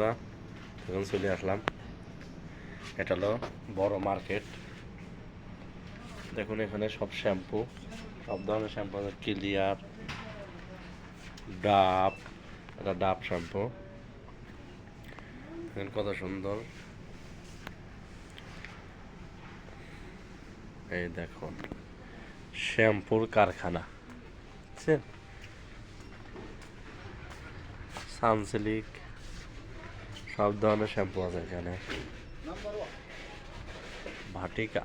বন্ধুরা, এখন চলে আসলাম। এটা হলো বড় মার্কেট। দেখুন, এখানে সব শ্যাম্পু, সব ধরনের শ্যাম্পু আছে। ক্লিয়ার, ডাব, এটা ডাব শ্যাম্পু। কত সুন্দর। এই দেখুন, শ্যাম্পুর কারখানা। বুঝছেন সানসিলিক সব ধরনের শ্যাম্পু আছে এখানে। ভাটিকা।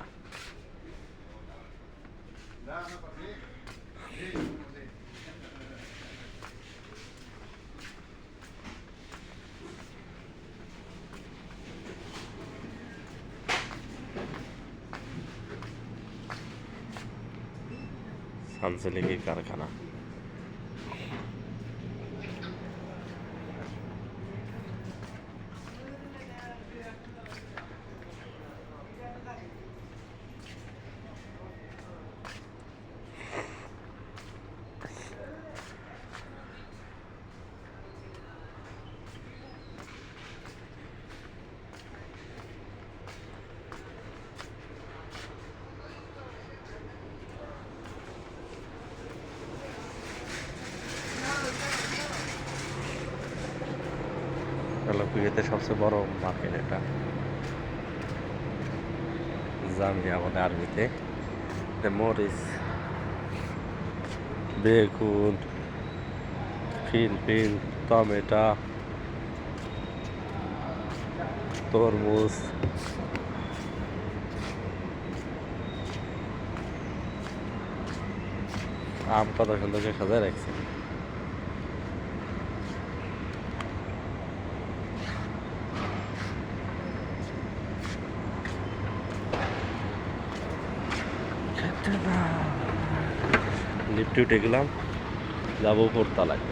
সানসিলিকের কারখানা। কুয়েতে সবচেয়ে বড় মার্কেট এটা। জামিয়া আরবিতে। এটা মরিচ বেগুন ফিল ফিল টমেটো তরমুজ। আম কত সুন্দর করে সাজায় রাখছে লিফটে উঠে গেলাম যাব উপরতলায়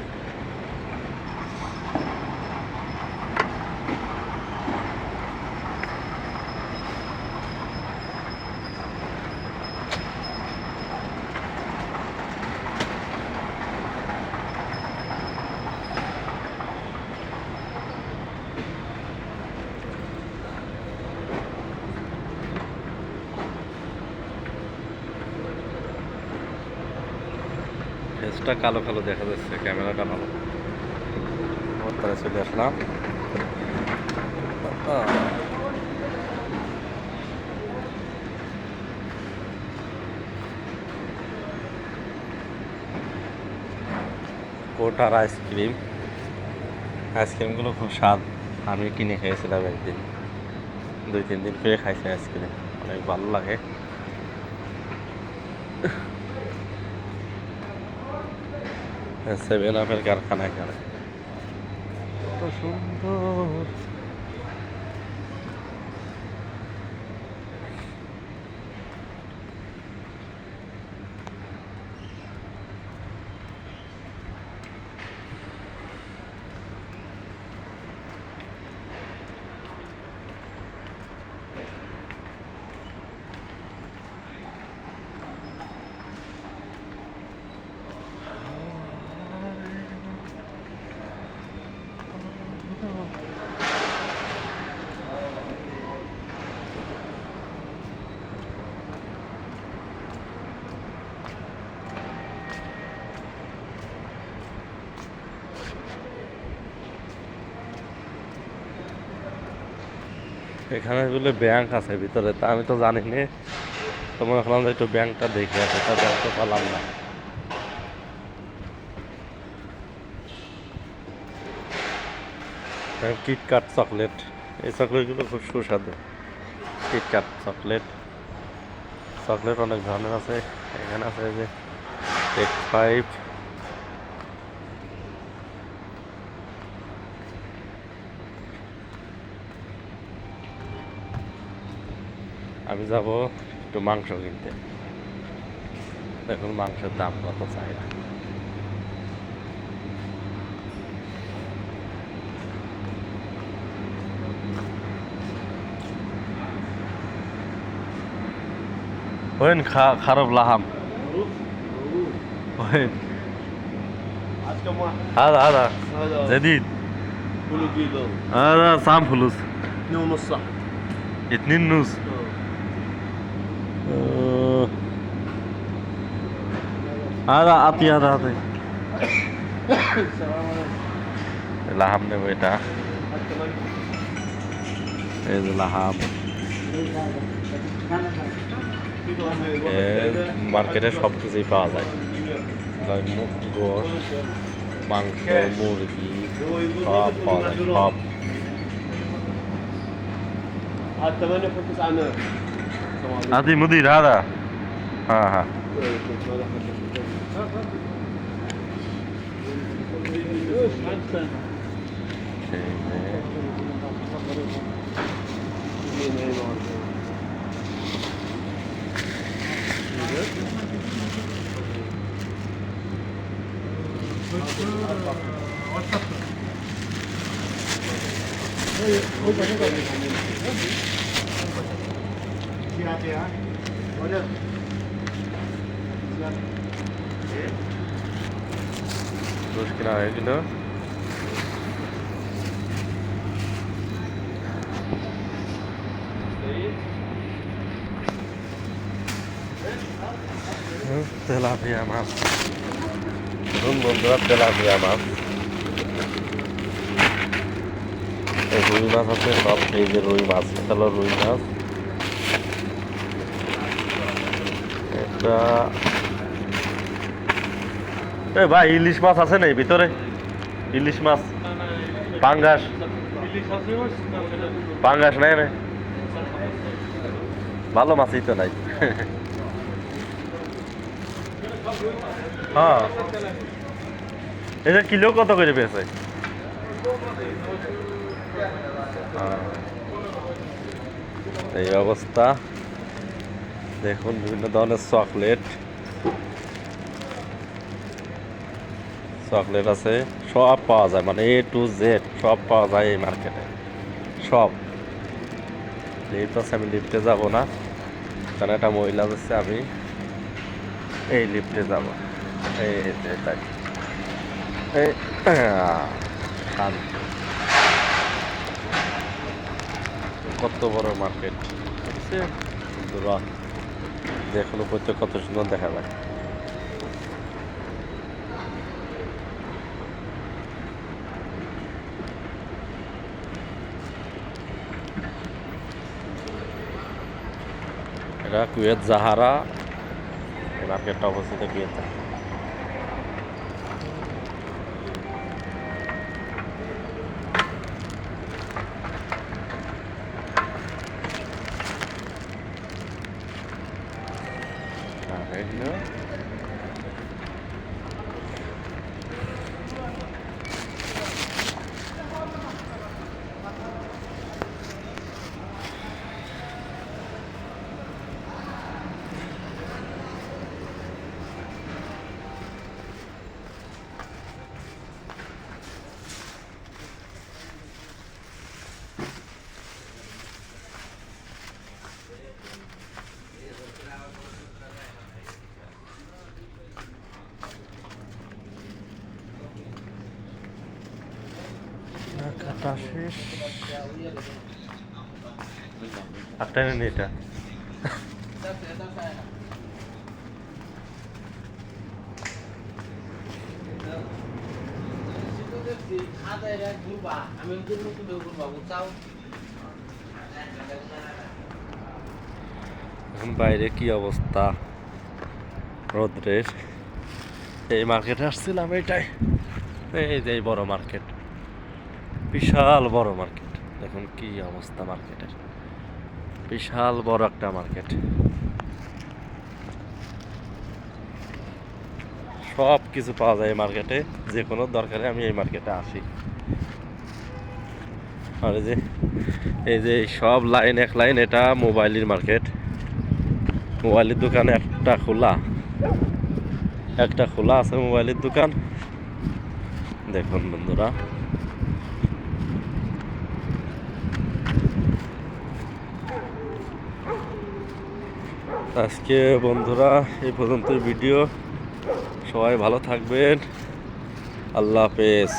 ফেসটা কালো কালো দেখা যাচ্ছে, ক্যামেরাটা ভালো। তারা চলে আসলাম। কোটার আইসক্রিম। আইসক্রিমগুলো খুব স্বাদ। আমি কিনে খেয়েছিলাম একদিন। দুই, তিন দিন করে খাইছি আইসক্রিম। অনেক ভালো লাগে। সেভেন আপের কারখানা এখানে সুন্দর। এখানে বলে ব্যাংক আছে, ভিতরে। তা আমি তো জানি না তো মনে করলাম যে একটু ব্যাংকটা দেখে আছে তা ব্যাংক তো পালাম না। কিটকাট চকলেট এই চকলেটগুলো খুব সুস্বাদু। কিটকাট চকলেট চকলেট অনেক ধরনের আছে। এখানে আছে যে টেক ফাইভ আমি যাব একটু মাংস কিনতে দেখুন মাংসের দাম কত চাই না وين خ- خرب لحم وين आज كم واحد؟ هذا هذا هذا جديد كله جديد هذا صعب فلوس اثنين ونص صح اتنين نص آه. هذا আতি هذا আতি السلام عليكم লাহাম নেব এটা حتى ما এই যে লাহাম মার্কেটে সব কিছুই পাওয়া যায় like মুগ গোশ মাংস মুরগি সব পাওয়া যায় সব A de mudirada. Ah, ah gracias. Oye. Dos klavye günü. Tilapia মাছ ধরুন বন্ধুরা তেলাপিয়া মাছ রুই মাছ আছে সব এই যে রুই মাছ হলো রুই মাছ এটা এ ভাই, ইলিশ মাছ আছে না এই ভিতরে? ইলিশ মাছ, পাঙ্গাস। পাঙ্গাস নাই না। ভালো মাছই তো নাই। হ্যাঁ। এটা কিলো কত করে পেয়েছে? এই অবস্থা। দেখুন, বিভিন্ন ধরনের চকলেট। চকলেট আছে, সব পাওয়া যায় মানে এ টু জেড সব পাওয়া যায় এই মার্কেটে। সব। লিফট আছে আমি লিফটে যাব না। কারণ একটা মহিলা যাচ্ছে আমি এই লিফটে যাব। এই তাই। এই কত বড় মার্কেট। দেখুন উপর কত সুন্দর দেখা যায়। এটা কুয়েত জাহারা এই অবস্থা অবস্থিত কুয়েত। আর এগুলো এটা। বাইরে কি অবস্থা? রোদ্রের। এই মার্কেটে আসছিলাম এইটাই। এই যে বড় মার্কেট বিশাল বড় মার্কেট দেখুন কি অবস্থা মার্কেটের বিশাল বড় একটা মার্কেট সব কিছু পাওয়া যায় এই মার্কেটে যে কোনো দরকারে আমি এই মার্কেটে আসি। আর যে, এই যে সব লাইন এক লাইন এটা মোবাইলের মার্কেট মোবাইলের দোকান একটা খোলা। একটা খোলা আছে মোবাইলের দোকান। দেখুন বন্ধুরা। আজকে বন্ধুরা এই পর্যন্ত ভিডিও সবাই ভালো থাকবেন। আল্লাহ হাফেজ।